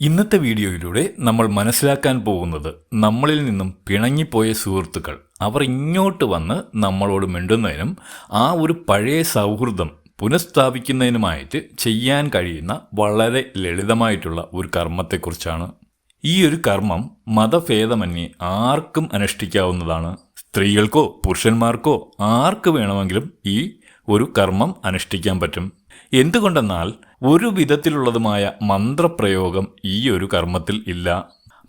ഇന്നത്തെ വീഡിയോയിലൂടെ നമ്മൾ മനസ്സിലാക്കാൻ പോകുന്നത് നമ്മളിൽ നിന്നും പിണങ്ങിപ്പോയ സുഹൃത്തുക്കൾ. അവർ ഇങ്ങോട്ട് വന്ന് നമ്മളോട് മിണ്ടുന്നതിനും ആ ഒരു പഴയ സൗഹൃദം പുനഃസ്ഥാപിക്കുന്നതിനുമായിട്ട് ചെയ്യാൻ കഴിയുന്ന വളരെ ലളിതമായിട്ടുള്ള ഒരു കർമ്മത്തെക്കുറിച്ചാണ്. ഈ ഒരു കർമ്മം മതഭേദമന്യേ ആർക്കും അനുഷ്ഠിക്കാവുന്നതാണ്. സ്ത്രീകൾക്കോ പുരുഷന്മാർക്കോ ആർക്ക് വേണമെങ്കിലും ഈ ഒരു കർമ്മം അനുഷ്ഠിക്കാൻ പറ്റും. എന്തുകൊണ്ടെന്നാൽ ഒരു വിധത്തിലുള്ളതുമായ മന്ത്രപ്രയോഗം ഈ ഒരു കർമ്മത്തിൽ ഇല്ല.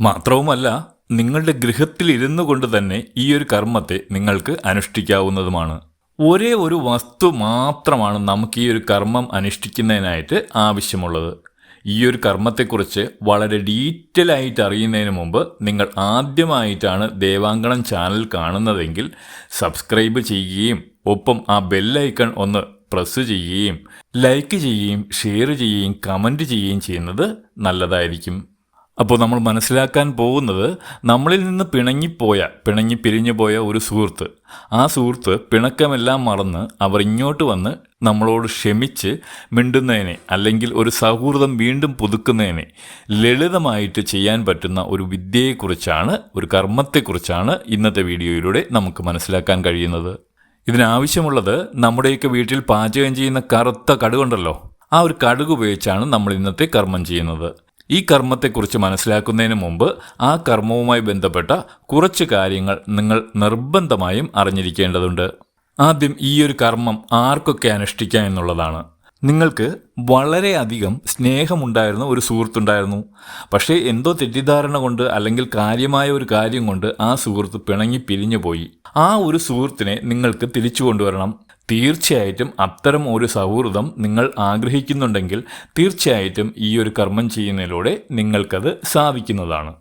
മാത്രവുമല്ല നിങ്ങളുടെ ഗൃഹത്തിൽ ഇരുന്നു കൊണ്ട് തന്നെ ഈ ഒരു കർമ്മത്തെ നിങ്ങൾക്ക് അനുഷ്ഠിക്കാവുന്നതുമാണ്. ഒരേ ഒരു വസ്തു മാത്രമാണ് നമുക്ക് ഈ ഒരു കർമ്മം അനുഷ്ഠിക്കുന്നതിനായിട്ട് ആവശ്യമുള്ളത്. ഈ ഒരു കർമ്മത്തെക്കുറിച്ച് വളരെ ഡീറ്റെയിൽ ആയിട്ട് അറിയുന്നതിന് മുമ്പ് നിങ്ങൾ ആദ്യമായിട്ടാണ് ദേവാങ്കണം ചാനൽ കാണുന്നതെങ്കിൽ സബ്സ്ക്രൈബ് ചെയ്യുകയും ഒപ്പം ആ ബെല്ലൈക്കൺ ഒന്ന് പ്രസ് ചെയ്യുകയും ലൈക്ക് ചെയ്യുകയും ഷെയർ ചെയ്യുകയും കമന്റ് ചെയ്യുകയും ചെയ്യുന്നത് നല്ലതായിരിക്കും. അപ്പോൾ നമ്മൾ മനസ്സിലാക്കാൻ പോകുന്നത് നമ്മളിൽ നിന്ന് പിണങ്ങിപ്പോയ പിണങ്ങി പിരിഞ്ഞു പോയ ഒരു സുഹൃത്ത് ആ സുഹൃത്ത് പിണക്കമെല്ലാം മറന്ന് അവർ ഇങ്ങോട്ട് വന്ന് നമ്മളോട് ക്ഷമിച്ച് മിണ്ടുന്നതിനെ അല്ലെങ്കിൽ ഒരു സൗഹൃദം വീണ്ടും പുതുക്കുന്നതിനെ ലളിതമായിട്ട് ചെയ്യാൻ പറ്റുന്ന ഒരു വിദ്യയെക്കുറിച്ചാണ് ഒരു കർമ്മത്തെക്കുറിച്ചാണ് ഇന്നത്തെ വീഡിയോയിലൂടെ നമുക്ക് മനസ്സിലാക്കാൻ കഴിയുന്നത്. ഇതിനാവശ്യമുള്ളത് നമ്മുടെയൊക്കെ വീട്ടിൽ പാചകം ചെയ്യുന്ന കറുത്ത കടുകുണ്ടല്ലോ. ആ ഒരു കടുക് ഉപയോഗിച്ചാണ് നമ്മൾ ഇന്നത്തെ കർമ്മം ചെയ്യുന്നത്. ഈ കർമ്മത്തെക്കുറിച്ച് മനസ്സിലാക്കുന്നതിന് മുമ്പ് ആ കർമ്മവുമായി ബന്ധപ്പെട്ട കുറച്ച് കാര്യങ്ങൾ നിങ്ങൾ നിർബന്ധമായും അറിഞ്ഞിരിക്കേണ്ടതുണ്ട്. ആദ്യം ഈ ഒരു കർമ്മം ആർക്കൊക്കെ അനുഷ്ഠിക്കാം എന്നുള്ളതാണ്. നിങ്ങൾക്ക് വളരെയധികം സ്നേഹമുണ്ടായിരുന്ന ഒരു സുഹൃത്തുണ്ടായിരുന്നു. പക്ഷേ എന്തോ തെറ്റിദ്ധാരണ കൊണ്ട് അല്ലെങ്കിൽ കാര്യമായ ഒരു കാര്യം കൊണ്ട് ആ സുഹൃത്ത് പിണങ്ങി പിരിഞ്ഞു പോയി. ആ ഒരു സുഹൃത്തിനെ നിങ്ങൾക്ക് തിരിച്ചു കൊണ്ടുവരണം. തീർച്ചയായിട്ടും അത്തരം ഒരു സൗഹൃദം നിങ്ങൾ ആഗ്രഹിക്കുന്നുണ്ടെങ്കിൽ തീർച്ചയായിട്ടും ഈ ഒരു കർമ്മം ചെയ്യുന്നതിലൂടെ നിങ്ങൾക്കത് സാധിക്കുന്നതാണ്.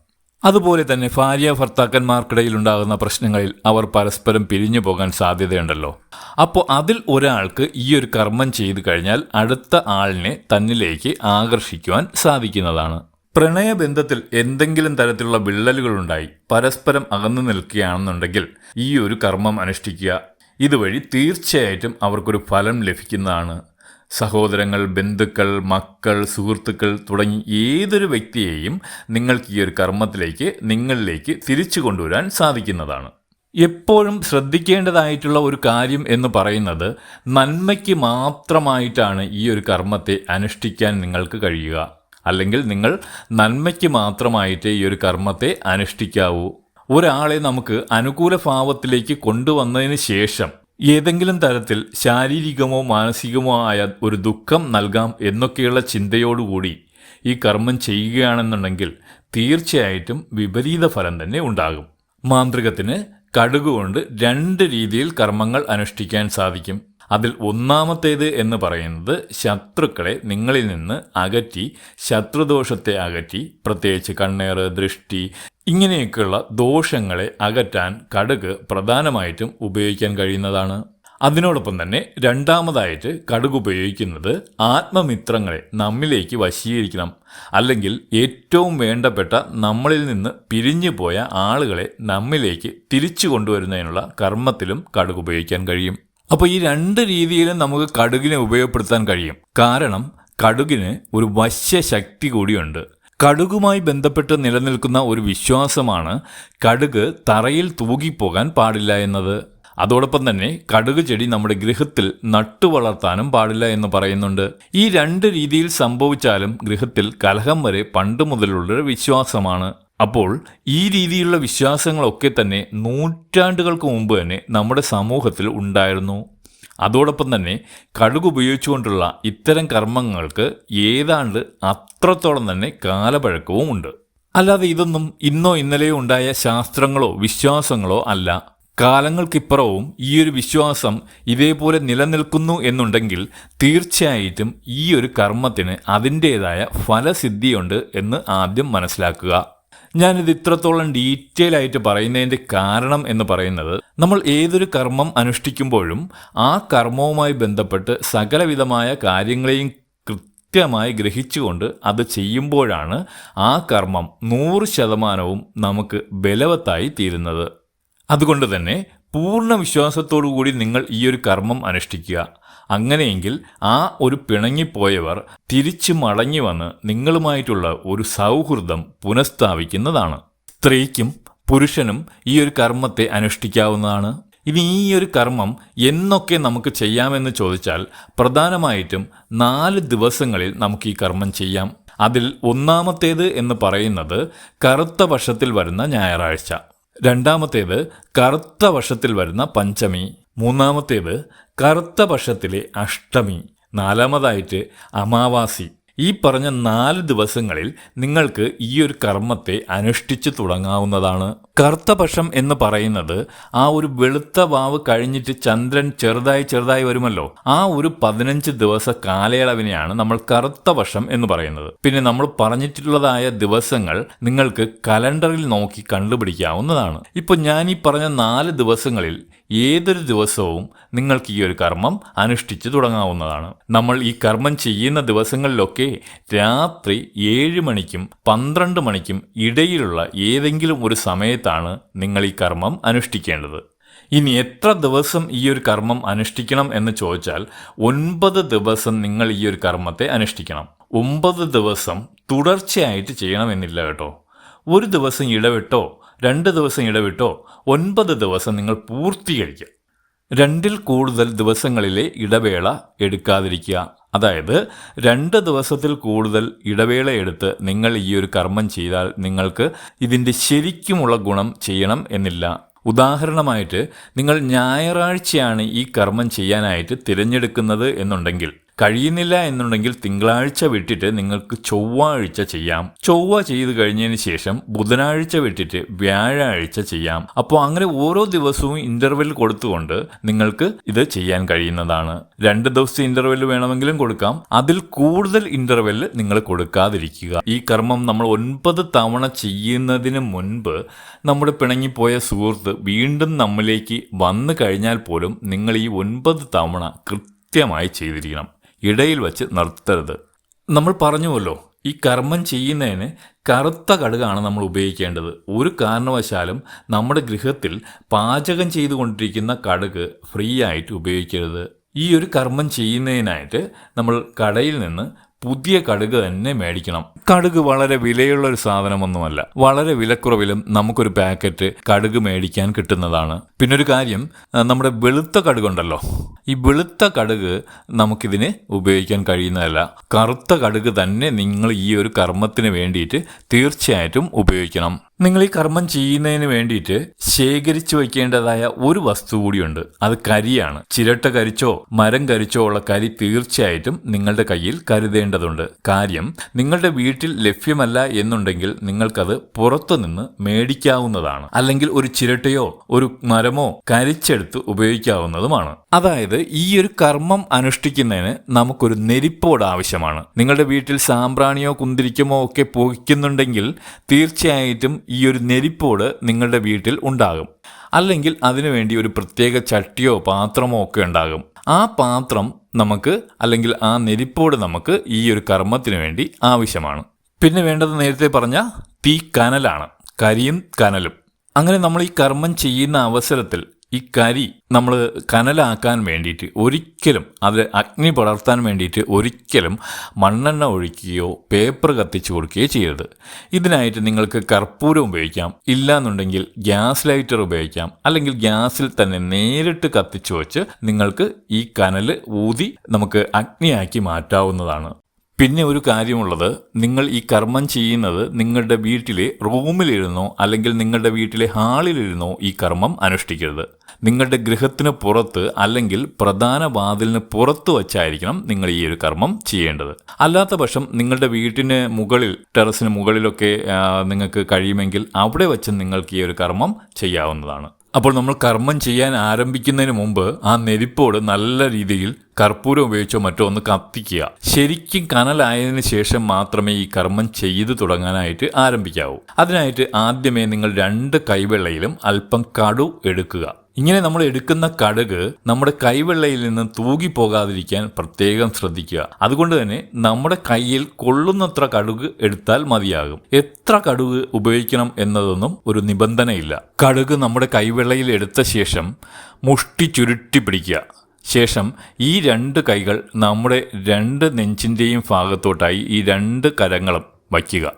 അതുപോലെ തന്നെ ഭാര്യ ഭർത്താക്കന്മാർക്കിടയിൽ ഉണ്ടാകുന്ന പ്രശ്നങ്ങളിൽ അവർ പരസ്പരം പിരിഞ്ഞു പോകാൻ സാധ്യതയുണ്ടല്ലോ. അപ്പോൾ അതിൽ ഒരാൾക്ക് ഈ ഒരു കർമ്മം ചെയ്തു കഴിഞ്ഞാൽ അടുത്ത ആളിനെ തന്നിലേക്ക് ആകർഷിക്കുവാൻ സാധിക്കുന്നതാണ്. പ്രണയബന്ധത്തിൽ എന്തെങ്കിലും തരത്തിലുള്ള വിള്ളലുകളുണ്ടായി പരസ്പരം അകന്നു നിൽക്കുകയാണെന്നുണ്ടെങ്കിൽ ഈ ഒരു കർമ്മം അനുഷ്ഠിക്കുക. ഇതുവഴി തീർച്ചയായിട്ടും അവർക്കൊരു ഫലം ലഭിക്കുന്നതാണ്. സഹോദരങ്ങൾ ബന്ധുക്കൾ മക്കൾ സുഹൃത്തുക്കൾ തുടങ്ങി ഏതൊരു വ്യക്തിയെയും നിങ്ങൾക്ക് ഈ ഒരു കർമ്മത്തിലേക്ക് നിങ്ങളിലേക്ക് തിരിച്ചു കൊണ്ടുവരാൻ സാധിക്കുന്നതാണ്. എപ്പോഴും ശ്രദ്ധിക്കേണ്ടതായിട്ടുള്ള ഒരു കാര്യം എന്ന് പറയുന്നത് നന്മയ്ക്ക് മാത്രമായിട്ടാണ് ഈ ഒരു കർമ്മത്തെ അനുഷ്ഠിക്കാൻ നിങ്ങൾക്ക് കഴിയുക. അല്ലെങ്കിൽ നിങ്ങൾ നന്മയ്ക്ക് മാത്രമായിട്ട് ഈ ഒരു കർമ്മത്തെ അനുഷ്ഠിക്കാവൂ. ഒരാളെ നമുക്ക് അനുകൂല ഭാവത്തിലേക്ക് കൊണ്ടുവന്നതിന് ശേഷം ഏതെങ്കിലും തരത്തിൽ ശാരീരികമോ മാനസികമോ ആയ ഒരു ദുഃഖം നൽകാം എന്നൊക്കെയുള്ള ചിന്തയോടുകൂടി ഈ കർമ്മം ചെയ്യുകയാണെന്നുണ്ടെങ്കിൽ തീർച്ചയായിട്ടും വിപരീത ഫലം തന്നെ ഉണ്ടാകും. മാന്ത്രികത്തിന് കടുകുകൊണ്ട് രണ്ട് രീതിയിൽ കർമ്മങ്ങൾ അനുഷ്ഠിക്കാൻ സാധിക്കും. അതിൽ ഒന്നാമത്തേത് എന്ന് പറയുന്നത് ശത്രുക്കളെ നിങ്ങളിൽ നിന്ന് അകറ്റി ശത്രുദോഷത്തെ അകറ്റി പ്രത്യേകിച്ച് കണ്ണേറ് ദൃഷ്ടി ഇങ്ങനെയൊക്കെയുള്ള ദോഷങ്ങളെ അകറ്റാൻ കടുക് പ്രധാനമായിട്ടും ഉപയോഗിക്കാൻ കഴിയുന്നതാണ്. അതിനോടൊപ്പം തന്നെ രണ്ടാമതായിട്ട് കടുക് ഉപയോഗിക്കുന്നത് ആത്മമിത്രങ്ങളെ നമ്മിലേക്ക് വശീകരിക്കണം. അല്ലെങ്കിൽ ഏറ്റവും വേണ്ടപ്പെട്ട നമ്മളിൽ നിന്ന് പിരിഞ്ഞു പോയ ആളുകളെ നമ്മിലേക്ക് തിരിച്ചു കൊണ്ടുവരുന്നതിനുള്ള കർമ്മത്തിലും കടുക് ഉപയോഗിക്കാൻ കഴിയും. അപ്പോൾ ഈ രണ്ട് രീതിയിലും നമുക്ക് കടുകിനെ ഉപയോഗപ്പെടുത്താൻ കഴിയും. കാരണം കടുകിന് ഒരു വശ്യ ശക്തി കൂടിയുണ്ട്. കടുകുമായി ബന്ധപ്പെട്ട് നിലനിൽക്കുന്ന ഒരു വിശ്വാസമാണ് കടുക് തറയിൽ തൂകിപ്പോകാൻ പാടില്ല എന്നത്. അതോടൊപ്പം തന്നെ കടുക് ചെടി നമ്മുടെ ഗൃഹത്തിൽ നട്ടു വളർത്താനും പാടില്ല എന്ന് പറയുന്നുണ്ട്. ഈ രണ്ട് രീതിയിൽ സംഭവിച്ചാലും ഗൃഹത്തിൽ കലഹം വരെ പണ്ട് മുതലുള്ള വിശ്വാസമാണ്. അപ്പോൾ ഈ രീതിയിലുള്ള വിശ്വാസങ്ങളൊക്കെ തന്നെ നൂറ്റാണ്ടുകൾക്ക് മുമ്പ് തന്നെ നമ്മുടെ സമൂഹത്തിൽ ഉണ്ടായിരുന്നു. അതോടൊപ്പം തന്നെ കടുക് ഉപയോഗിച്ചുകൊണ്ടുള്ള ഇത്തരം കർമ്മങ്ങൾക്ക് ഏതാണ്ട് അത്രത്തോളം തന്നെ കാലപഴക്കവും ഉണ്ട്. അല്ലാതെ ഇതൊന്നും ഇന്നോ ഇന്നലെയോ ഉണ്ടായ ശാസ്ത്രങ്ങളോ വിശ്വാസങ്ങളോ അല്ല. കാലങ്ങൾക്കിപ്പുറവും ഈ ഒരു വിശ്വാസം ഇതേപോലെ നിലനിൽക്കുന്നു എന്നുണ്ടെങ്കിൽ തീർച്ചയായിട്ടും ഈ ഒരു കർമ്മത്തിന് അതിന്റേതായ ഫലസിദ്ധിയുണ്ട് എന്ന് ആദ്യം മനസ്സിലാക്കുക. ഞാനിത് ഇത്രത്തോളം ഡീറ്റെയിൽ ആയിട്ട് പറയുന്നതിന്റെ കാരണം എന്ന് പറയുന്നത് നമ്മൾ ഏതൊരു കർമ്മം അനുഷ്ഠിക്കുമ്പോഴും ആ കർമ്മവുമായി ബന്ധപ്പെട്ട് സകലവിധമായ കാര്യങ്ങളെയും കൃത്യമായി ഗ്രഹിച്ചുകൊണ്ട് അത് ചെയ്യുമ്പോഴാണ് ആ കർമ്മം നൂറ് ശതമാനവും നമുക്ക് ബലവത്തായി തീരുന്നത്. അതുകൊണ്ട് തന്നെ പൂർണ വിശ്വാസത്തോടു കൂടി നിങ്ങൾ ഈ ഒരു കർമ്മം അനുഷ്ഠിക്കുക. അങ്ങനെയെങ്കിൽ ആ ഒരു പിണങ്ങിപ്പോയവർ തിരിച്ചു മടങ്ങി വന്ന് നിങ്ങളുമായിട്ടുള്ള ഒരു സൗഹൃദം പുനഃസ്ഥാപിക്കുന്നതാണ്. സ്ത്രീക്കും പുരുഷനും ഈ ഒരു കർമ്മത്തെ അനുഷ്ഠിക്കാവുന്നതാണ്. ഇനി ഈ ഒരു കർമ്മം എന്നൊക്കെ നമുക്ക് ചെയ്യാമെന്ന് ചോദിച്ചാൽ പ്രധാനമായിട്ടും നാല് ദിവസങ്ങളിൽ നമുക്ക് ഈ കർമ്മം ചെയ്യാം. അതിൽ ഒന്നാമത്തേത് എന്ന് പറയുന്നത് കറുത്ത വശത്തിൽ വരുന്ന ഞായറാഴ്ച. രണ്ടാമത്തേത് കറുത്ത വശത്തിൽ വരുന്ന പഞ്ചമി. മൂന്നാമത്തേത് കറുത്ത പക്ഷത്തിലെ അഷ്ടമി നാലാമതായിട്ട് അമാവാസി. ഈ പറഞ്ഞ നാല് ദിവസങ്ങളിൽ നിങ്ങൾക്ക് ഈ ഒരു കർമ്മത്തെ അനുഷ്ഠിച്ചു തുടങ്ങാവുന്നതാണ്. കറുത്തപക്ഷം എന്ന് പറയുന്നത് ആ ഒരു വെളുത്ത വാവ് കഴിഞ്ഞിട്ട് ചന്ദ്രൻ ചെറുതായി ചെറുതായി വരുമല്ലോ. ആ ഒരു പതിനഞ്ച് ദിവസ കാലയളവിനെയാണ് നമ്മൾ കറുത്ത വർഷം എന്ന് പറയുന്നത്. പിന്നെ നമ്മൾ പറഞ്ഞിട്ടുള്ളതായ ദിവസങ്ങൾ നിങ്ങൾക്ക് കലണ്ടറിൽ നോക്കി കണ്ടുപിടിക്കാവുന്നതാണ്. ഇപ്പോൾ ഞാൻ ഈ പറഞ്ഞ നാല് ദിവസങ്ങളിൽ ഏതൊരു ദിവസവും നിങ്ങൾക്ക് ഈ ഒരു കർമ്മം അനുഷ്ഠിച്ചു തുടങ്ങാവുന്നതാണ്. നമ്മൾ ഈ കർമ്മം ചെയ്യുന്ന ദിവസങ്ങളിലൊക്കെ രാത്രി ഏഴ് മണിക്കും പന്ത്രണ്ട് മണിക്കും ഇടയിലുള്ള ഏതെങ്കിലും ഒരു സമയത്താണ് നിങ്ങൾ ഈ കർമ്മം അനുഷ്ഠിക്കേണ്ടത്. ഇനി എത്ര ദിവസം ഈ ഒരു കർമ്മം അനുഷ്ഠിക്കണം എന്ന് ചോദിച്ചാൽ ഒൻപത് ദിവസം നിങ്ങൾ ഈ ഒരു കർമ്മത്തെ അനുഷ്ഠിക്കണം. ഒമ്പത് ദിവസം തുടർച്ചയായിട്ട് ചെയ്യണമെന്നില്ല കേട്ടോ. ഒരു ദിവസം ഇടവിട്ടോ രണ്ട് ദിവസം ഇടവിട്ടോ ഒൻപത് ദിവസം നിങ്ങൾ പൂർത്തീകരിക്കുക രണ്ടിൽ കൂടുതൽ ദിവസങ്ങളിലെ ഇടവേള എടുക്കാതിരിക്കുക. അതായത് രണ്ട് ദിവസത്തിൽ കൂടുതൽ ഇടവേള എടുത്ത് നിങ്ങൾ ഈ ഒരു കർമ്മം ചെയ്താൽ നിങ്ങൾക്ക് ഇതിന്റെ ശരിക്കുമുള്ള ഗുണം ചെയ്യണം എന്നില്ല. ഉദാഹരണമായിട്ട് നിങ്ങൾ ഞായറാഴ്ചയാണ് ഈ കർമ്മം ചെയ്യാനായിട്ട് തിരഞ്ഞെടുക്കുന്നത് എന്നുണ്ടെങ്കിൽ കഴിയുന്നില്ല എന്നുണ്ടെങ്കിൽ തിങ്കളാഴ്ച വിട്ടിട്ട് നിങ്ങൾക്ക് ചൊവ്വാഴ്ച ചെയ്യാം. ചൊവ്വ ചെയ്ത് കഴിഞ്ഞതിന് ശേഷം ബുധനാഴ്ച വിട്ടിട്ട് വ്യാഴാഴ്ച ചെയ്യാം. അപ്പോൾ അങ്ങനെ ഓരോ ദിവസവും ഇന്റർവെൽ കൊടുത്തുകൊണ്ട് നിങ്ങൾക്ക് ഇത് ചെയ്യാൻ കഴിയുന്നതാണ്. രണ്ട് ദിവസത്തെ ഇന്റർവെൽ വേണമെങ്കിലും കൊടുക്കാം. അതിൽ കൂടുതൽ ഇന്റർവെൽ നിങ്ങൾ കൊടുക്കാതിരിക്കുക. ഈ കർമ്മം നമ്മൾ ഒൻപത് തവണ ചെയ്യുന്നതിന് മുൻപ് നമ്മുടെ പിണങ്ങിപ്പോയ സുഹൃത്ത് വീണ്ടും നമ്മിലേക്ക് വന്നു കഴിഞ്ഞാൽ പോലും നിങ്ങൾ ഈ ഒൻപത് തവണ കൃത്യമായി ചെയ്തിരിക്കണം. ഇടയിൽ വച്ച് നിർത്തരുത്. നമ്മൾ പറഞ്ഞുവല്ലോ ഈ കർമ്മം ചെയ്യുന്നതിന് കറുത്ത കടുകാണ് നമ്മൾ ഉപയോഗിക്കേണ്ടത്. ഒരു കാരണവശാലും നമ്മുടെ ഗൃഹത്തിൽ പാചകം ചെയ്തുകൊണ്ടിരിക്കുന്ന കടുക് ഫ്രീ ആയിട്ട് ഉപയോഗിക്കരുത്. ഈ ഒരു കർമ്മം ചെയ്യുന്നതിനായിട്ട് നമ്മൾ കടയിൽ നിന്ന് പുതിയ കടുക് തന്നെ മേടിക്കണം. കടുക് വളരെ വിലയുള്ള ഒരു സാധനമൊന്നുമല്ല. വളരെ വിലക്കുറവിലും നമുക്കൊരു പാക്കറ്റ് കടുക് മേടിക്കാൻ കിട്ടുന്നതാണ്. പിന്നെ ഒരു കാര്യം നമ്മുടെ വെളുത്ത കടുകുണ്ടല്ലോ ഈ വെളുത്ത കടുക് നമുക്കിതിന് ഉപയോഗിക്കാൻ കഴിയുന്നതല്ല. കറുത്ത കടുക് തന്നെ നിങ്ങൾ ഈ ഒരു കർമ്മത്തിന് വേണ്ടിയിട്ട് തീർച്ചയായിട്ടും ഉപയോഗിക്കണം. നിങ്ങൾ ഈ കർമ്മം ചെയ്യുന്നതിന് വേണ്ടിയിട്ട് ശേഖരിച്ചു വയ്ക്കേണ്ടതായ ഒരു വസ്തു കൂടിയുണ്ട്. അത് കരിയാണ്. ചിരട്ട കരിച്ചോ മരം കരിച്ചോ ഉള്ള കരി തീർച്ചയായിട്ടും നിങ്ങളുടെ കയ്യിൽ കരുതേണ്ടതുണ്ട്. കാര്യം നിങ്ങളുടെ വീട്ടിൽ ലഭ്യമല്ല എന്നുണ്ടെങ്കിൽ നിങ്ങൾക്കത് പുറത്തുനിന്ന് മേടിക്കാവുന്നതാണ്. അല്ലെങ്കിൽ ഒരു ചിരട്ടയോ ഒരു മരമോ കരിച്ചെടുത്ത് ഉപയോഗിക്കാവുന്നതുമാണ്. അതായത് ഈ ഒരു കർമ്മം അനുഷ്ഠിക്കുന്നതിന് നമുക്കൊരു നെരിപ്പോട് ആവശ്യമാണ്. നിങ്ങളുടെ വീട്ടിൽ സാമ്പ്രാണിയോ കുന്തിരിക്കുമോ ഒക്കെ പുകയ്ക്കുന്നുണ്ടെങ്കിൽ തീർച്ചയായിട്ടും ഈ ഒരു നെരിപ്പോട് നിങ്ങളുടെ വീട്ടിൽ ഉണ്ടാകും. അല്ലെങ്കിൽ അതിനുവേണ്ടി ഒരു പ്രത്യേക ചട്ടിയോ പാത്രമോ ഒക്കെ ഉണ്ടാകും. ആ പാത്രം നമുക്ക് അല്ലെങ്കിൽ ആ നെരിപ്പോട് നമുക്ക് ഈ ഒരു കർമ്മത്തിന് വേണ്ടി ആവശ്യമാണ്. പിന്നെ വേണ്ടത് നേരത്തെ പറഞ്ഞ തീ കനലാണ്. കരിയും കനലും. അങ്ങനെ നമ്മൾ ഈ കർമ്മം ചെയ്യുന്ന അവസരത്തിൽ ഈ കരി നമ്മൾ കനലാക്കാൻ വേണ്ടിയിട്ട് ഒരിക്കലും അത് അഗ്നി പടർത്താൻ വേണ്ടിയിട്ട് ഒരിക്കലും മണ്ണെണ്ണ ഒഴിക്കുകയോ പേപ്പർ കത്തിച്ചു കൊടുക്കുകയോ ചെയ്യരുത്. ഇതിനായിട്ട് നിങ്ങൾക്ക് കർപ്പൂരം ഉപയോഗിക്കാം. ഇല്ലാന്നുണ്ടെങ്കിൽ ഗ്യാസ് ലൈറ്റർ ഉപയോഗിക്കാം. അല്ലെങ്കിൽ ഗ്യാസിൽ തന്നെ നേരിട്ട് കത്തിച്ചു വച്ച് നിങ്ങൾക്ക് ഈ കനൽ ഊതി നമുക്ക് അഗ്നിയാക്കി മാറ്റാവുന്നതാണ്. പിന്നെ ഒരു കാര്യമുള്ളത് നിങ്ങൾ ഈ കർമ്മം ചെയ്യുന്നത് നിങ്ങളുടെ വീട്ടിലെ റൂമിലിരുന്നോ അല്ലെങ്കിൽ നിങ്ങളുടെ വീട്ടിലെ ഹാളിലിരുന്നോ ഈ കർമ്മം അനുഷ്ഠിക്കരുത്. നിങ്ങളുടെ ഗൃഹത്തിന് പുറത്ത് അല്ലെങ്കിൽ പ്രധാന വാതിലിന് പുറത്ത് വച്ചായിരിക്കണം നിങ്ങൾ ഈ ഒരു കർമ്മം ചെയ്യേണ്ടത്. അല്ലാത്ത പക്ഷം നിങ്ങളുടെ വീട്ടിന് മുകളിൽ ടെറസിന് മുകളിലൊക്കെ നിങ്ങൾക്ക് കഴിയുമെങ്കിൽ അവിടെ വച്ച് നിങ്ങൾക്ക് ഈ ഒരു കർമ്മം ചെയ്യാവുന്നതാണ്. അപ്പോൾ നമ്മൾ കർമ്മം ചെയ്യാൻ ആരംഭിക്കുന്നതിന് മുമ്പ് ആ നെരിപ്പോട് നല്ല രീതിയിൽ കർപ്പൂരം ഉപയോഗിച്ചോ മറ്റോ ഒന്ന് കത്തിക്കുക. ശരിക്കും കനലായതിന് ശേഷം മാത്രമേ ഈ കർമ്മം ചെയ്തു തുടങ്ങാനായിട്ട് ആരംഭിക്കാവൂ. അതിനായിട്ട് ആദ്യമേ നിങ്ങൾ രണ്ട് കൈവെള്ളയിലും അല്പം കടു എടുക്കുക. ഇങ്ങനെ നമ്മൾ എടുക്കുന്ന കടുക് നമ്മുടെ കൈവെള്ളയിൽ നിന്ന് തൂകിപ്പോകാതിരിക്കാൻ പ്രത്യേകം ശ്രദ്ധിക്കുക. അതുകൊണ്ട് തന്നെ നമ്മുടെ കയ്യിൽ കൊള്ളുന്നത്ര കടുക് എടുത്താൽ മതിയാകും. എത്ര കടുക് ഉപയോഗിക്കണം എന്നതൊന്നും ഒരു നിബന്ധനയില്ല. കടുക് നമ്മുടെ കൈവെള്ളയിൽ എടുത്ത ശേഷം മുഷ്ടി ചുരുട്ടി പിടിക്കുക. ശേഷം ഈ രണ്ട് കൈകൾ നമ്മുടെ രണ്ട് നെഞ്ചിന്റെയും ഭാഗത്തോട്ടായി ഈ രണ്ട് കരങ്ങളും വയ്ക്കുക.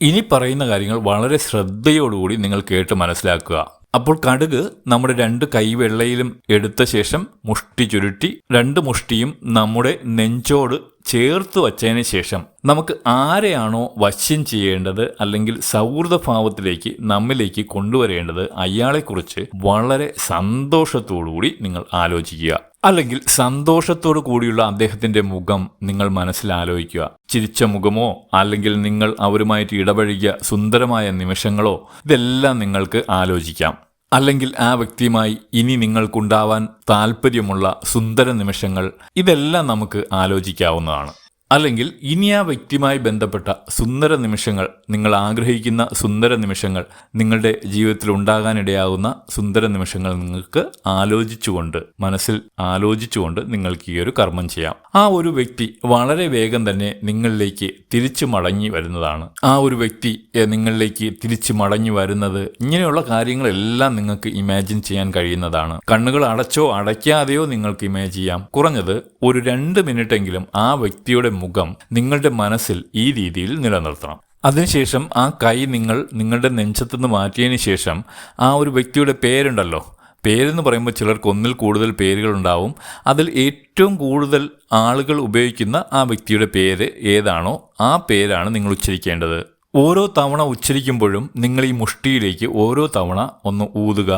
ഇനി പറയുന്ന കാര്യങ്ങൾ വളരെ ശ്രദ്ധയോടുകൂടി നിങ്ങൾ കേട്ട് മനസ്സിലാക്കുക. അപ്പോൾ കടുക് നമ്മുടെ രണ്ട് കൈവെള്ളയിലും എടുത്ത ശേഷം മുഷ്ടി ചുരുട്ടി രണ്ട് മുഷ്ടിയും നമ്മുടെ നെഞ്ചോട് ചേർത്ത് വച്ചതിന് ശേഷം നമുക്ക് ആരെയാണോ വശ്യം ചെയ്യേണ്ടത് അല്ലെങ്കിൽ സൗഹൃദഭാവത്തിലേക്ക് നമ്മിലേക്ക് കൊണ്ടുവരേണ്ടത് അയാളെക്കുറിച്ച് വളരെ സന്തോഷത്തോടുകൂടി നിങ്ങൾ ആലോചിക്കുക. അല്ലെങ്കിൽ സന്തോഷത്തോടു കൂടിയുള്ള അദ്ദേഹത്തിന്റെ മുഖം നിങ്ങൾ മനസ്സിൽ ആലോചിക്കുക. ചിരിച്ച മുഖമോ അല്ലെങ്കിൽ നിങ്ങൾ അവരുമായിട്ട് ഇടപഴകിയ സുന്ദരമായ നിമിഷങ്ങളോ ഇതെല്ലാം നിങ്ങൾക്ക് ആലോചിക്കാം. അല്ലെങ്കിൽ ആ വ്യക്തിയുമായി ഇനി നിങ്ങൾക്കുണ്ടാവാൻ താല്പര്യമുള്ള സുന്ദര നിമിഷങ്ങൾ ഇതെല്ലാം നമുക്ക് ആലോചിക്കാവുന്നതാണ്. അല്ലെങ്കിൽ ഇനി ആ വ്യക്തിയുമായി ബന്ധപ്പെട്ട സുന്ദര നിമിഷങ്ങൾ നിങ്ങൾ ആഗ്രഹിക്കുന്ന സുന്ദര നിമിഷങ്ങൾ നിങ്ങളുടെ ജീവിതത്തിൽ ഉണ്ടാകാനിടയാകുന്ന സുന്ദര നിമിഷങ്ങൾ നിങ്ങൾക്ക് ആലോചിച്ചുകൊണ്ട് മനസ്സിൽ ആലോചിച്ചുകൊണ്ട് നിങ്ങൾക്ക് ഈ ഒരു കർമ്മം ചെയ്യാം. ആ ഒരു വ്യക്തി വളരെ വേഗം തന്നെ നിങ്ങളിലേക്ക് തിരിച്ചു മടങ്ങി വരുന്നതാണ്. ആ ഒരു വ്യക്തി നിങ്ങളിലേക്ക് തിരിച്ചു മടങ്ങി വരുന്നത് ഇങ്ങനെയുള്ള കാര്യങ്ങളെല്ലാം നിങ്ങൾക്ക് ഇമാജിൻ ചെയ്യാൻ കഴിയുന്നതാണ്. കണ്ണുകൾ അടച്ചോ അടയ്ക്കാതെയോ നിങ്ങൾക്ക് ഇമേജ് ചെയ്യാം. കുറഞ്ഞത് ഒരു രണ്ട് മിനിറ്റെങ്കിലും ആ വ്യക്തിയുടെ മുഖം നിങ്ങളുടെ മനസ്സിൽ ഈ രീതിയിൽ നിലനിർത്തണം. അതിനുശേഷം ആ കൈ നിങ്ങൾ നിങ്ങളുടെ നെഞ്ചത്തുനിന്ന് മാറ്റിയതിന് ശേഷം ആ ഒരു വ്യക്തിയുടെ പേരുണ്ടല്ലോ. പേരെന്ന് പറയുമ്പോൾ ചിലർക്ക് ഒന്നിൽ കൂടുതൽ പേരുകളുണ്ടാവും. അതിൽ ഏറ്റവും കൂടുതൽ ആളുകൾ ഉപയോഗിക്കുന്ന ആ വ്യക്തിയുടെ പേര് ഏതാണോ ആ പേരാണ് നിങ്ങൾ ഉച്ചരിക്കേണ്ടത്. ഓരോ തവണ ഉച്ചരിക്കുമ്പോഴും നിങ്ങൾ ഈ മുഷ്ടിയിലേക്ക് ഓരോ തവണ ഒന്ന് ഊതുക.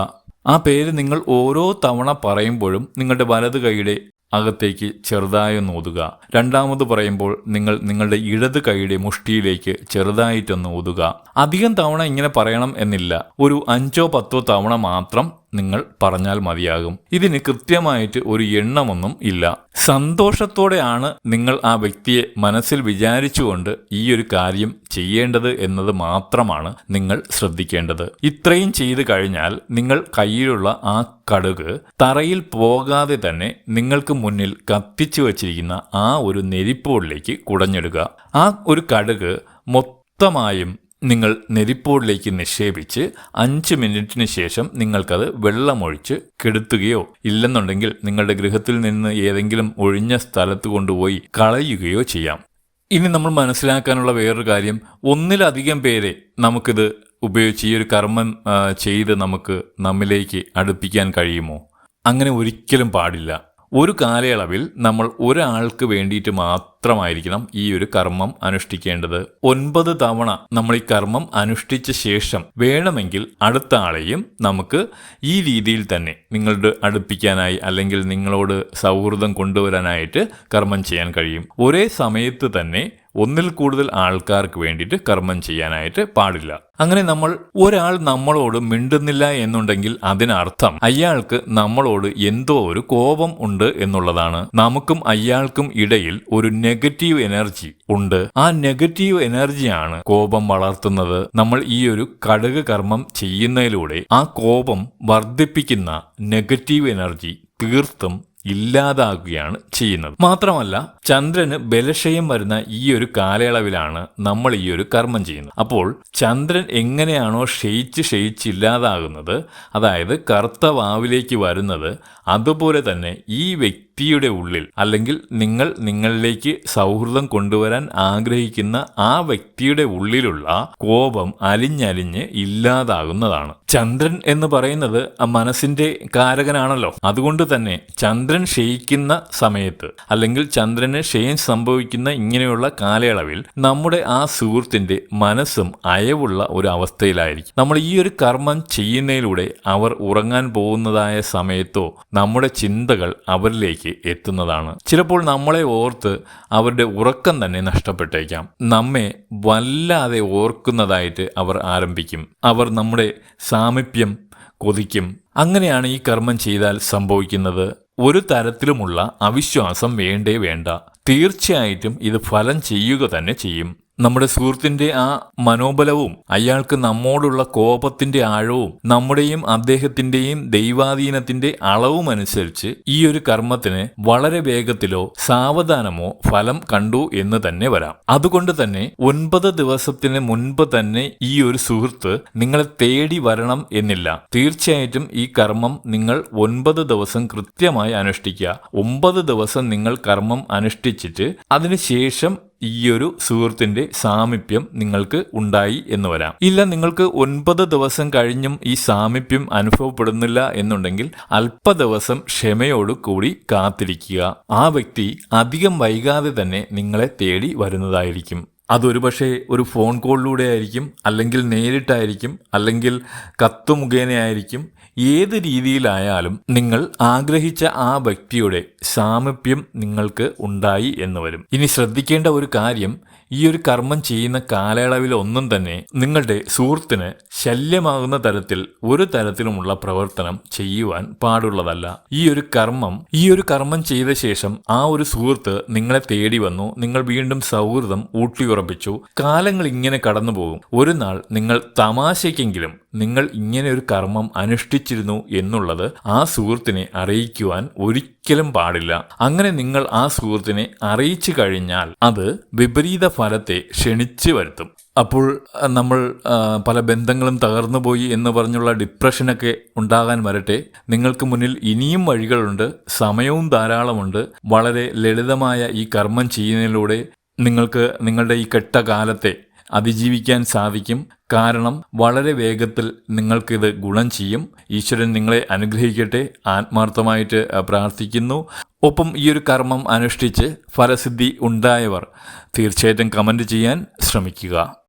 ആ പേര് നിങ്ങൾ ഓരോ തവണ പറയുമ്പോഴും നിങ്ങളുടെ വലത് കൈയുടെ അകത്തേക്ക് ചെറുതായി ഒന്ന് ഊതുക രണ്ടാമത് പറയുമ്പോൾ നിങ്ങൾ നിങ്ങളുടെ ഇടത് കൈയുടെ മുഷ്ടിയിലേക്ക് ചെറുതായിട്ടൊന്ന് ഊതുക അധികം തവണ ഇങ്ങനെ പറയണം എന്നില്ല. ഒരു അഞ്ചോ പത്തോ തവണ മാത്രം നിങ്ങൾ പറഞ്ഞാൽ മതിയാകും. ഇതിന് കൃത്യമായിട്ട് ഒരു എണ്ണമൊന്നും ഇല്ല. സന്തോഷത്തോടെയാണ് നിങ്ങൾ ആ വ്യക്തിയെ മനസ്സിൽ വിചാരിച്ചുകൊണ്ട് ഈ ഒരു കാര്യം ചെയ്യേണ്ടത് എന്നത് മാത്രമാണ് നിങ്ങൾ ശ്രദ്ധിക്കേണ്ടത്. ഇത്രയും ചെയ്തു കഴിഞ്ഞാൽ നിങ്ങൾ കയ്യിലുള്ള ആ കടുക് തറയിൽ പോകാതെ തന്നെ നിങ്ങൾക്ക് മുന്നിൽ കത്തിച്ചു വച്ചിരിക്കുന്ന ആ ഒരു നെരിപ്പോളിലേക്ക് കുടഞ്ഞിടുക. ആ ഒരു കടുക് മൊത്തമായും നിങ്ങൾ നെരിപ്പോടിലേക്ക് നിക്ഷേപിച്ച് അഞ്ച് മിനിറ്റിന് ശേഷം നിങ്ങൾക്കത് വെള്ളമൊഴിച്ച് കെടുത്തുകയോ ഇല്ലെന്നുണ്ടെങ്കിൽ നിങ്ങളുടെ ഗൃഹത്തിൽ നിന്ന് ഏതെങ്കിലും ഒഴിഞ്ഞ സ്ഥലത്ത് കൊണ്ടുപോയി കളയുകയോ ചെയ്യാം. ഇനി നമ്മൾ മനസ്സിലാക്കാനുള്ള വേറൊരു കാര്യം ഒന്നിലധികം പേരെ നമുക്കിത് ഉപയോഗിച്ച് ഈ ഒരു കർമ്മം ചെയ്ത് നമുക്ക് നമ്മിലേക്ക് അടുപ്പിക്കാൻ കഴിയുമോ? അങ്ങനെ ഒരിക്കലും പാടില്ല. ഒരു കാലയളവിൽ നമ്മൾ ഒരാൾക്ക് വേണ്ടിയിട്ട് മാത്രമായിരിക്കണം ഈ ഒരു കർമ്മം അനുഷ്ഠിക്കേണ്ടത്. ഒൻപത് തവണ നമ്മൾ ഈ കർമ്മം അനുഷ്ഠിച്ച ശേഷം വേണമെങ്കിൽ അടുത്ത ആളെയും നമുക്ക് ഈ രീതിയിൽ തന്നെ നിങ്ങളുടെ അടുപ്പിക്കാനായി അല്ലെങ്കിൽ നിങ്ങളോട് സൗഹൃദം കൊണ്ടുവരാനായിട്ട് കർമ്മം ചെയ്യാൻ കഴിയും. ഒരേ സമയത്ത് തന്നെ ഒന്നിൽ കൂടുതൽ ആൾക്കാർക്ക് വേണ്ടിയിട്ട് കർമ്മം ചെയ്യാനായിട്ട് പാടില്ല. അങ്ങനെ നമ്മൾ ഒരാൾ നമ്മളോട് മിണ്ടുന്നില്ല എന്നുണ്ടെങ്കിൽ അതിനർത്ഥം അയാൾക്ക് നമ്മളോട് എന്തോ ഒരു കോപം ഉണ്ട് എന്നുള്ളതാണ്. നമുക്കും അയാൾക്കും ഇടയിൽ ഒരു നെഗറ്റീവ് എനർജി ഉണ്ട്. ആ നെഗറ്റീവ് എനർജിയാണ് കോപം വളർത്തുന്നത്. നമ്മൾ ഈ ഒരു കടുക് കർമ്മം ചെയ്യുന്നതിലൂടെ ആ കോപം വർദ്ധിപ്പിക്കുന്ന നെഗറ്റീവ് എനർജി തീർത്തും ഇല്ലാതാകുകയാണ് ചെയ്യുന്നത്. മാത്രമല്ല ചന്ദ്രന് ബലക്ഷയം വരുന്ന ഈ ഒരു കാലയളവിലാണ് നമ്മൾ ഈ ഒരു കർമ്മം ചെയ്യുന്നത്. അപ്പോൾ ചന്ദ്രൻ എങ്ങനെയാണോ ക്ഷയിച്ച് ക്ഷയിച്ച് ഇല്ലാതാകുന്നത് അതായത് കറുത്ത വാവിലേക്ക് വരുന്നത് അതുപോലെ തന്നെ ഈ വ്യക്തിയുടെ ഉള്ളിൽ അല്ലെങ്കിൽ നിങ്ങൾ നിങ്ങളിലേക്ക് സൗഹൃദം കൊണ്ടുവരാൻ ആഗ്രഹിക്കുന്ന ആ വ്യക്തിയുടെ ഉള്ളിലുള്ള കോപം അലിഞ്ഞലിഞ്ഞ് ഇല്ലാതാകുന്നതാണ്. ചന്ദ്രൻ എന്ന് പറയുന്നത് മനസ്സിന്റെ കാരകനാണല്ലോ. അതുകൊണ്ട് തന്നെ ചന്ദ്രൻ ക്ഷയിക്കുന്ന സമയത്ത് അല്ലെങ്കിൽ ചന്ദ്രന് ക്ഷയം സംഭവിക്കുന്ന ഇങ്ങനെയുള്ള കാലയളവിൽ നമ്മുടെ ആ സുഹൃത്തിന്റെ മനസ്സും അയവുള്ള ഒരു അവസ്ഥയിലായിരിക്കും. നമ്മൾ ഈ ഒരു കർമ്മം ചെയ്യുന്നതിലൂടെ അവർ ഉറങ്ങാൻ പോകുന്നതായ സമയത്തോ നമ്മുടെ ചിന്തകൾ അവരിലേക്ക് എത്തുന്നതാണ്. ചിലപ്പോൾ നമ്മളെ ഓർത്ത് അവരുടെ ഉറക്കം തന്നെ നഷ്ടപ്പെട്ടേക്കാം. നമ്മെ വല്ലാതെ ഓർക്കുന്നതായിട്ട് അവർ ആരംഭിക്കും. അവർ നമ്മുടെ സാമീപ്യം കൊതിക്കും. അങ്ങനെയാണ് ഈ കർമ്മം ചെയ്താൽ സംഭവിക്കുന്നത്. ഒരു തരത്തിലുമുള്ള അവിശ്വാസം വേണ്ടേ വേണ്ട. തീർച്ചയായിട്ടും ഇത് ഫലം ചെയ്യുക തന്നെ ചെയ്യും. നമ്മുടെ സുഹൃത്തിന്റെ ആ മനോബലവും അയാൾക്ക് നമ്മോടുള്ള കോപത്തിന്റെ ആഴവും നമ്മുടെയും അദ്ദേഹത്തിന്റെയും ദൈവാധീനത്തിന്റെ അളവും അനുസരിച്ച് ഈ ഒരു കർമ്മത്തിന് വളരെ വേഗത്തിലോ സാവധാനമോ ഫലം കണ്ടു എന്ന് തന്നെ വരാം. അതുകൊണ്ട് തന്നെ ഒൻപത് ദിവസത്തിന് മുൻപ് തന്നെ ഈ ഒരു സുഹൃത്ത് നിങ്ങളെ തേടി വരണം എന്നില്ല. തീർച്ചയായിട്ടും ഈ കർമ്മം നിങ്ങൾ ഒൻപത് ദിവസം കൃത്യമായി അനുഷ്ഠിക്കുക. ഒമ്പത് ദിവസം നിങ്ങൾ കർമ്മം അനുഷ്ഠിച്ചിട്ട് അതിനുശേഷം ഈ ഒരു സുഹൃത്തിന്റെ സാമീപ്യം നിങ്ങൾക്ക് ഉണ്ടായി എന്ന് വരാം. ഇല്ല നിങ്ങൾക്ക് ഒൻപത് ദിവസം കഴിഞ്ഞും ഈ സാമീപ്യം അനുഭവപ്പെടുന്നില്ല എന്നുണ്ടെങ്കിൽ അല്പ ദിവസം ക്ഷമയോട് കൂടി കാത്തിരിക്കുക. ആ വ്യക്തി അധികം വൈകാതെ തന്നെ നിങ്ങളെ തേടി വരുന്നതായിരിക്കും. അതൊരുപക്ഷെ ഒരു ഫോൺ കോളിലൂടെ ആയിരിക്കും അല്ലെങ്കിൽ നേരിട്ടായിരിക്കും അല്ലെങ്കിൽ കത്ത് മുഖേനയായിരിക്കും ഏത് രീതിയിലായാലും നിങ്ങൾ ആഗ്രഹിച്ച ആ വ്യക്തിയുടെ സാമീപ്യം നിങ്ങൾക്ക് ഉണ്ടായി എന്ന് വരും. ഇനി ശ്രദ്ധിക്കേണ്ട ഒരു കാര്യം ഈ ഒരു കർമ്മം ചെയ്യുന്ന കാലയളവിൽ ഒന്നും തന്നെ നിങ്ങളുടെ സുഹൃത്തിന് ശല്യമാകുന്ന തരത്തിൽ ഒരു തരത്തിലുമുള്ള പ്രവർത്തനം ചെയ്യുവാൻ പാടുള്ളതല്ല. ഈ ഒരു കർമ്മം ഈ ഒരു കർമ്മം ചെയ്ത ശേഷം ആ ഒരു സുഹൃത്ത് നിങ്ങളെ തേടി വന്നു നിങ്ങൾ വീണ്ടും സൗഹൃദം ഊട്ടിയുറപ്പിച്ചു. കാലങ്ങൾ ഇങ്ങനെ കടന്നുപോകും. ഒരു നാൾ നിങ്ങൾ തമാശയ്ക്കെങ്കിലും നിങ്ങൾ ഇങ്ങനെ ഒരു കർമ്മം അനുഷ്ഠിച്ചിരുന്നു എന്നുള്ളത് ആ സുഹൃത്തിനെ അറിയിക്കുവാൻ ഒരിക്കലും പാടില്ല. അങ്ങനെ നിങ്ങൾ ആ സുഹൃത്തിനെ അറിയിച്ചു കഴിഞ്ഞാൽ അത് വിപരീത ഫലത്തെ ക്ഷണിച്ചു വരുത്തും. അപ്പോൾ നമ്മൾ പല ബന്ധങ്ങളും തകർന്നു പോയി എന്ന് പറഞ്ഞുള്ള ഡിപ്രഷനൊക്കെ ഉണ്ടാകാൻ വരട്ടെ. നിങ്ങൾക്ക് മുന്നിൽ ഇനിയും വഴികളുണ്ട് സമയവും ധാരാളമുണ്ട്. വളരെ ലളിതമായ ഈ കർമ്മം ചെയ്യുന്നതിലൂടെ നിങ്ങൾക്ക് നിങ്ങളുടെ ഈ കെട്ട കാലത്തെ അതിജീവിക്കാൻ സാധിക്കും. കാരണം വളരെ വേഗത്തിൽ നിങ്ങൾക്കിത് ഗുണം ചെയ്യും. ഈശ്വരൻ നിങ്ങളെ അനുഗ്രഹിക്കട്ടെ. ആത്മാർത്ഥമായിട്ട് പ്രാർത്ഥിക്കുന്നു. ഒപ്പം ഈ ഒരു കർമ്മം അനുഷ്ഠിച്ച് ഫലസിദ്ധി ഉണ്ടായവർ തീർച്ചയായിട്ടും കമന്റ് ചെയ്യാൻ ശ്രമിക്കുക.